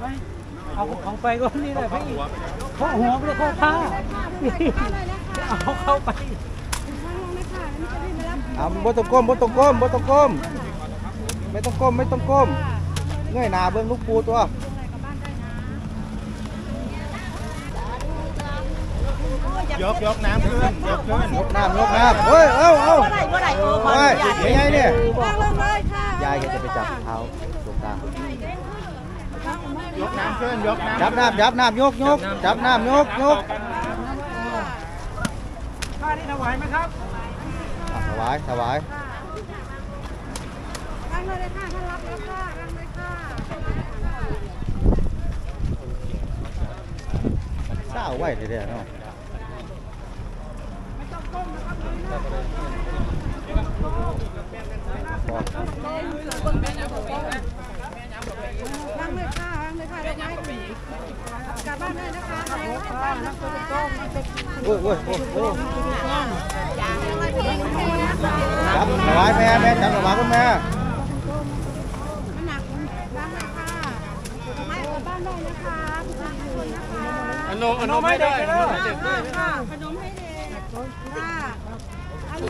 ไหมเอาของไปก็นี่แหละพี่เขาหัวไม่ได้เข้าท่าเอาเข้าไปเอาบ่ต้องก้มบ่ต้องก้มบ่ต้องก้ม ไม่ต้องก้มไม่ต้องก้มเงยหน้าเบิ่งลูกปูตัวยกยกน้ำขึ้นยกขึ้นยกน้ำยกน้ำเฮ้ยเอ้าเอ้าเมื่อไหร่เมื่อไหร่โอ้มาเฮ้ยยังไงเนี่ยวางลงเลยค่ะยายก็จะไปจับเท้าตรงกลาง จับน้ำจับน้ำยกยกจับน้ำยกยกท่านี้ถวายไหมครับอะถวายถวายตั้งเลยค่ะท่านรับแล้วค่ะตั้งเลยค่ะเศร้าไว้เดี๋ยวๆเนาะตั้งเลยค่ะตั้งเลยค่ะได้ไหม กลับบ้านได้นะคะกลับบ้านก้มโอ้โอ้ยโอ้โอ้ยอะไรเพลงเพลงนะคะจับถวายแม่แม่จับถวายคุณแม่มันหนักตั้งเลยค่ะไม่ได้นะคะทุกคนนะนอม่ได้อนุไม่ได้ค่ะค่ะขนมให้เด็กค่ะอันนี้